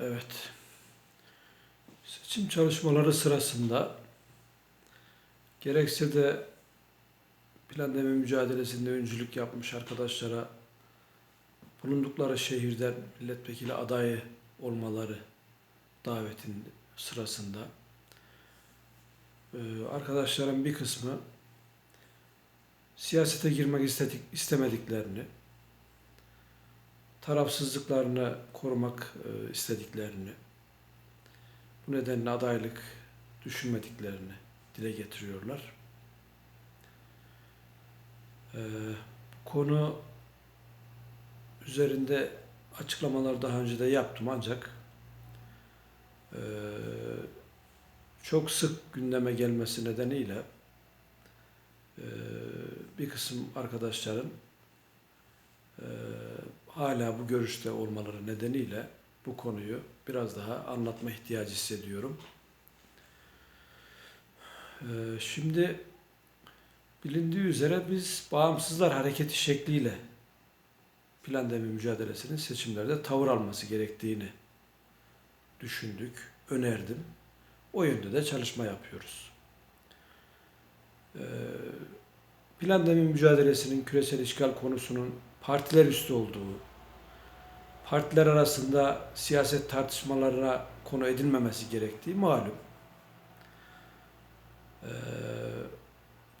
Evet. Seçim çalışmaları sırasında gerekse de plandeme mücadelesinde öncülük yapmış arkadaşlara bulundukları şehirden milletvekili adayı olmaları davetin sırasında arkadaşların bir kısmı siyasete girmek istedik, istemediklerini, tarafsızlıklarını korumak e, istediklerini, bu nedenle adaylık düşünmediklerini dile getiriyorlar. E, konu üzerinde açıklamalar daha önce de yaptım ancak e, çok sık gündeme gelmesi nedeniyle bir kısım arkadaşların hala bu görüşte olmaları nedeniyle bu konuyu biraz daha anlatma ihtiyacı hissediyorum. E, şimdi bilindiği üzere biz bağımsızlar hareketi şekliyle plandemi mücadelesinin seçimlerde tavır alması gerektiğini düşündük, önerdim. O yönde de çalışma yapıyoruz. Ee, plandemi mücadelesinin küresel işgal konusunun partiler üstü olduğu, partiler arasında siyaset tartışmalarına konu edilmemesi gerektiği malum. Ee,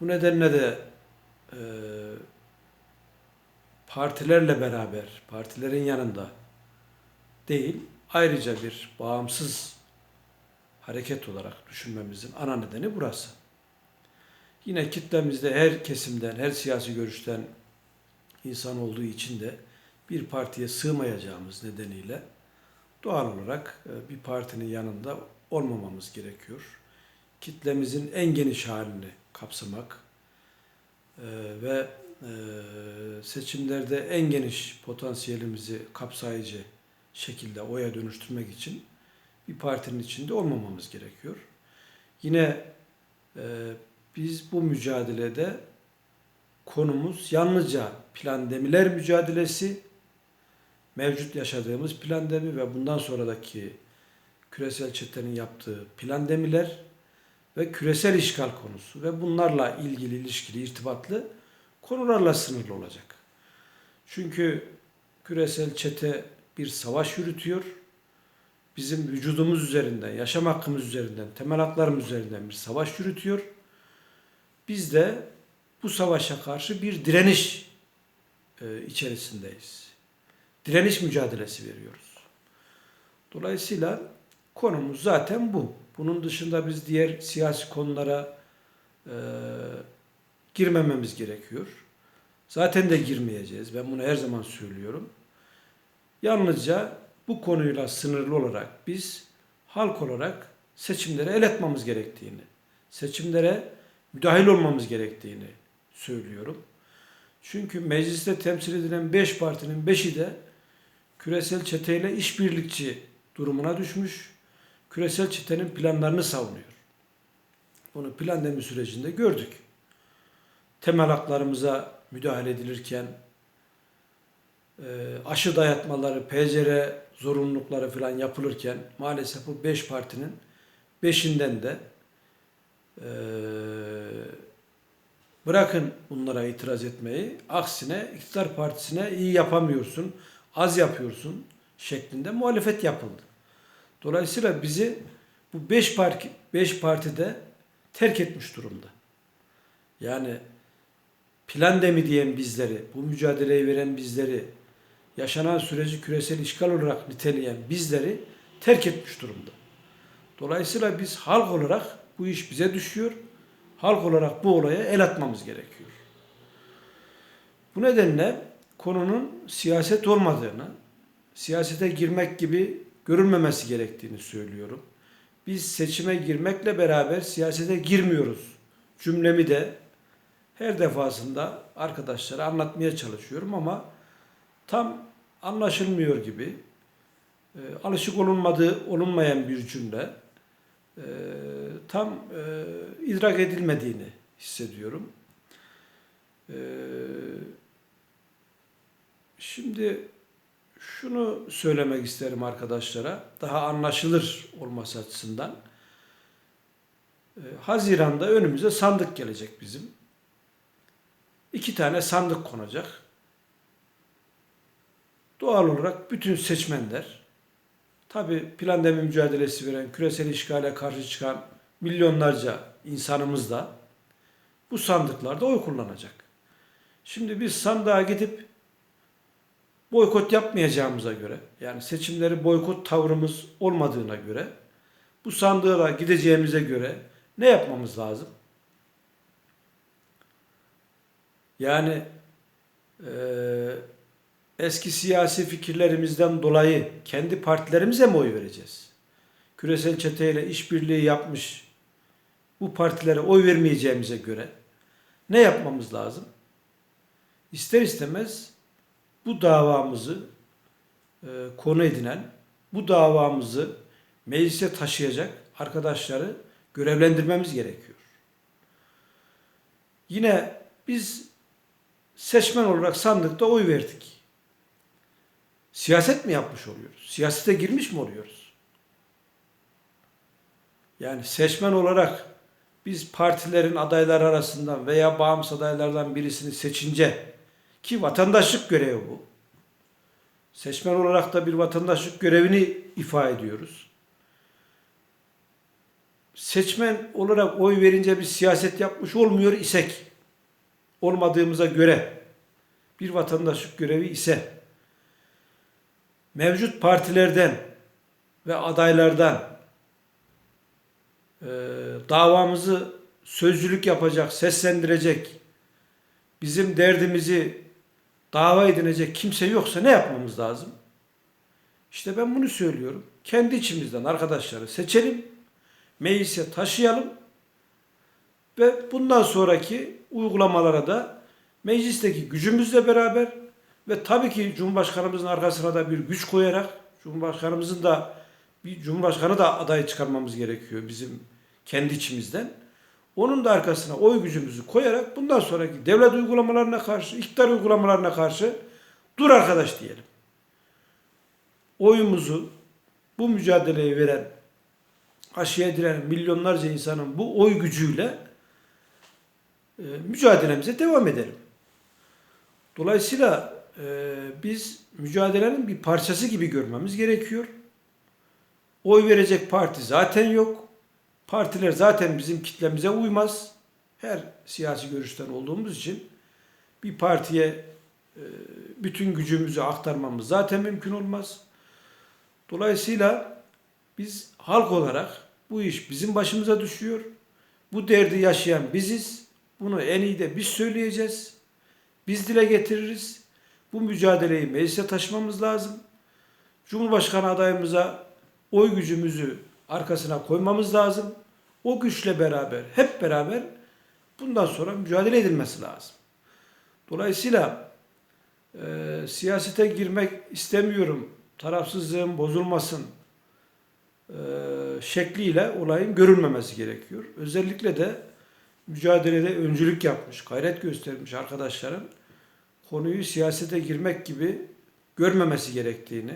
bu nedenle de e, partilerle beraber, partilerin yanında değil, ayrıca bir bağımsız hareket olarak düşünmemizin ana nedeni burası. Yine kitlemizde her kesimden, her siyasi görüşten insan olduğu için de bir partiye sığmayacağımız nedeniyle doğal olarak e, bir partinin yanında olmamamız gerekiyor. Kitlemizin en geniş halini kapsamak e, ve e, seçimlerde en geniş potansiyelimizi kapsayıcı şekilde oya dönüştürmek için bir partinin içinde olmamamız gerekiyor. Yine biz bu mücadelede konumuz yalnızca plandemiler mücadelesi, mevcut yaşadığımız plandemi ve bundan sonraki küresel çetenin yaptığı plandemiler ve küresel işgal konusu ve bunlarla ilgili ilişkili irtibatlı konularla sınırlı olacak. Çünkü küresel çete bir savaş yürütüyor. Bizim vücudumuz üzerinden, yaşam hakkımız üzerinden, temel haklarımız üzerinden bir savaş yürütüyor. Biz de bu savaşa karşı bir direniş e, içerisindeyiz. Direniş mücadelesi veriyoruz. Dolayısıyla konumuz zaten bu. Bunun dışında biz diğer siyasi konulara e, girmememiz gerekiyor. Zaten de girmeyeceğiz. Ben bunu her zaman söylüyorum. Yalnızca bu konuyla sınırlı olarak biz halk olarak seçimlere el etmemiz gerektiğini, seçimlere müdahil olmamız gerektiğini söylüyorum. Çünkü mecliste temsil edilen beş partinin beşi de küresel çeteyle işbirlikçi durumuna düşmüş. Küresel çetenin planlarını savunuyor. Bunu plandemi sürecinde gördük. Temel haklarımıza müdahale edilirken e, aşı dayatmaları, PCR zorunlulukları falan yapılırken maalesef bu beş partinin beşinden de e, bırakın bunlara itiraz etmeyi, aksine iktidar partisine iyi yapamıyorsun, az yapıyorsun şeklinde muhalefet yapıldı. Dolayısıyla bizi bu beş parti, beş partide terk etmiş durumda. Yani plan demi diyen bizleri, bu mücadeleyi veren bizleri, yaşanan süreci küresel işgal olarak niteleyen bizleri terk etmiş durumda. Dolayısıyla biz halk olarak bu iş bize düşüyor. Halk olarak bu olaya el atmamız gerekiyor. Bu nedenle konunun siyaset olmadığını, siyasete girmek gibi görülmemesi gerektiğini söylüyorum. Biz seçime girmekle beraber siyasete girmiyoruz. Cümlemi de her defasında arkadaşlara anlatmaya çalışıyorum ama tam anlaşılmıyor gibi e, alışık olunmadığı olunmayan bir cümle e, tam e, idrak edilmediğini hissediyorum. E, şimdi Şunu söylemek isterim arkadaşlara, daha anlaşılır olması açısından. Ee, Haziran'da önümüze sandık gelecek bizim. İki tane sandık konacak. Doğal olarak bütün seçmenler, tabi plandemi mücadelesi veren, küresel işgale karşı çıkan milyonlarca insanımız da bu sandıklarda oy kullanacak. Şimdi biz sandığa gidip boykot yapmayacağımıza göre, yani seçimleri boykot tavrımız olmadığına göre, bu sandığa gideceğimize göre ne yapmamız lazım? Yani eee, eski siyasi fikirlerimizden dolayı kendi partilerimize mi oy vereceğiz? Küresel çeteyle işbirliği yapmış bu partilere oy vermeyeceğimize göre ne yapmamız lazım? İster istemez bu davamızı e, konu edinen, bu davamızı meclise taşıyacak arkadaşları görevlendirmemiz gerekiyor. Yine biz seçmen olarak sandıkta oy verdik. Siyaset mi yapmış oluyoruz? Siyasete girmiş mi oluyoruz? Yani seçmen olarak biz partilerin adayları arasından veya bağımsız adaylardan birisini seçince ki vatandaşlık görevi bu. Seçmen olarak da bir vatandaşlık görevini ifa ediyoruz. Seçmen olarak oy verince bir siyaset yapmış olmuyor isek, olmadığımıza göre bir vatandaşlık görevi ise mevcut partilerden ve adaylardan e, davamızı sözcülük yapacak, seslendirecek, bizim derdimizi dava edinecek kimse yoksa ne yapmamız lazım? İşte ben bunu söylüyorum. Kendi içimizden arkadaşları seçelim, meclise taşıyalım ve bundan sonraki uygulamalara da meclisteki gücümüzle beraber ve tabii ki Cumhurbaşkanımızın arkasına da bir güç koyarak Cumhurbaşkanımızın da bir Cumhurbaşkanı da aday çıkarmamız gerekiyor bizim kendi içimizden. Onun da arkasına oy gücümüzü koyarak bundan sonraki devlet uygulamalarına karşı, iktidar uygulamalarına karşı dur arkadaş diyelim. Oyumuzu bu mücadeleyi veren, aşıya direnen milyonlarca insanın bu oy gücüyle e, mücadelemize devam edelim. Dolayısıyla e, biz mücadelenin bir parçası gibi görmemiz gerekiyor. Oy verecek parti zaten yok. Partiler zaten bizim kitlemize uymaz. Her siyasi görüşten olduğumuz için bir partiye e, bütün gücümüzü aktarmamız zaten mümkün olmaz. Dolayısıyla biz halk olarak bu iş bizim başımıza düşüyor. Bu derdi yaşayan biziz. Bunu en iyi de biz söyleyeceğiz. Biz dile getiririz. Bu mücadeleyi meclise taşımamız lazım. Cumhurbaşkanı adayımıza oy gücümüzü arkasına koymamız lazım. O güçle beraber, hep beraber bundan sonra mücadele edilmesi lazım. Dolayısıyla e, siyasete girmek istemiyorum, tarafsızlığım bozulmasın e, şekliyle olayın görülmemesi gerekiyor. Özellikle de mücadelede öncülük yapmış, gayret göstermiş arkadaşların konuyu siyasete girmek gibi görmemesi gerektiğini,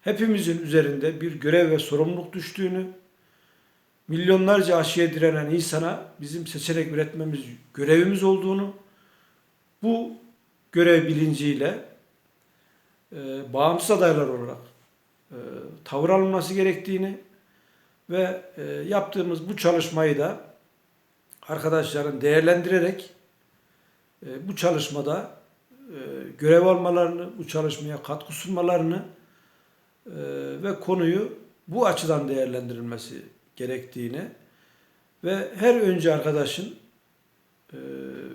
hepimizin üzerinde bir görev ve sorumluluk düştüğünü, milyonlarca aşıya direnen insana bizim seçenek üretmemiz görevimiz olduğunu, bu görev bilinciyle e, bağımsız adaylar olarak e, tavır alınması gerektiğini ve e, yaptığımız bu çalışmayı da arkadaşların değerlendirerek e, bu çalışmada görev almalarını, bu çalışmaya katkı sunmalarını e, ve konuyu bu açıdan değerlendirilmesi gerektiğini ve her önce arkadaşın e,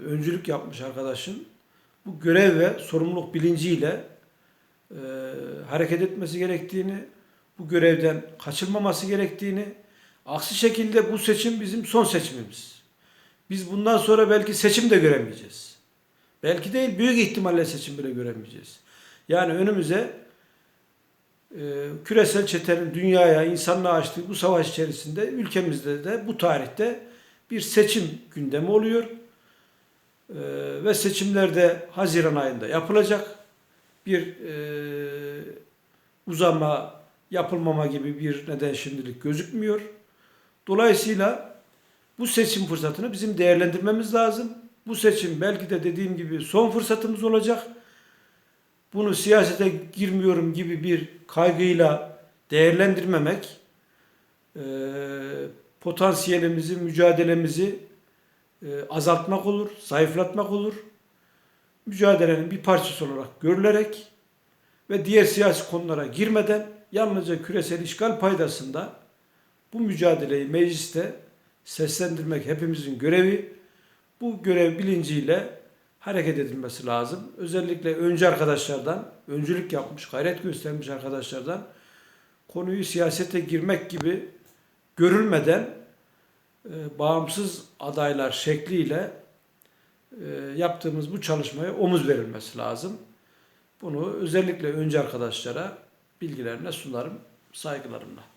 öncülük yapmış arkadaşın bu görev ve sorumluluk bilinciyle e, hareket etmesi gerektiğini, bu görevden kaçılmaması gerektiğini, aksi şekilde bu seçim bizim son seçimimiz. Biz bundan sonra belki seçim de göremeyeceğiz. Belki değil, büyük ihtimalle seçim bile göremeyeceğiz. Yani önümüze e, küresel çetenin dünyaya, insanlığa açtığı bu savaş içerisinde ülkemizde de bu tarihte bir seçim gündemi oluyor. E, ve seçimlerde Haziran ayında yapılacak. bir e, uzama yapılmama gibi bir neden şimdilik gözükmüyor. Dolayısıyla bu seçim fırsatını bizim değerlendirmemiz lazım. Bu seçim belki de dediğim gibi son fırsatımız olacak. Bunu siyasete girmiyorum gibi bir kaygıyla değerlendirmemek, e, potansiyelimizi, mücadelemizi e, azaltmak olur, zayıflatmak olur. Mücadelenin bir parçası olarak görülerek ve diğer siyasi konulara girmeden yalnızca küresel işgal paydasında bu mücadeleyi mecliste seslendirmek hepimizin görevi. Bu görev bilinciyle hareket edilmesi lazım. Özellikle önce arkadaşlardan, öncülük yapmış, gayret göstermiş arkadaşlardan konuyu siyasete girmek gibi görülmeden e, bağımsız adaylar şekliyle e, yaptığımız bu çalışmaya omuz verilmesi lazım. Bunu özellikle önce arkadaşlara bilgilerine sunarım saygılarımla.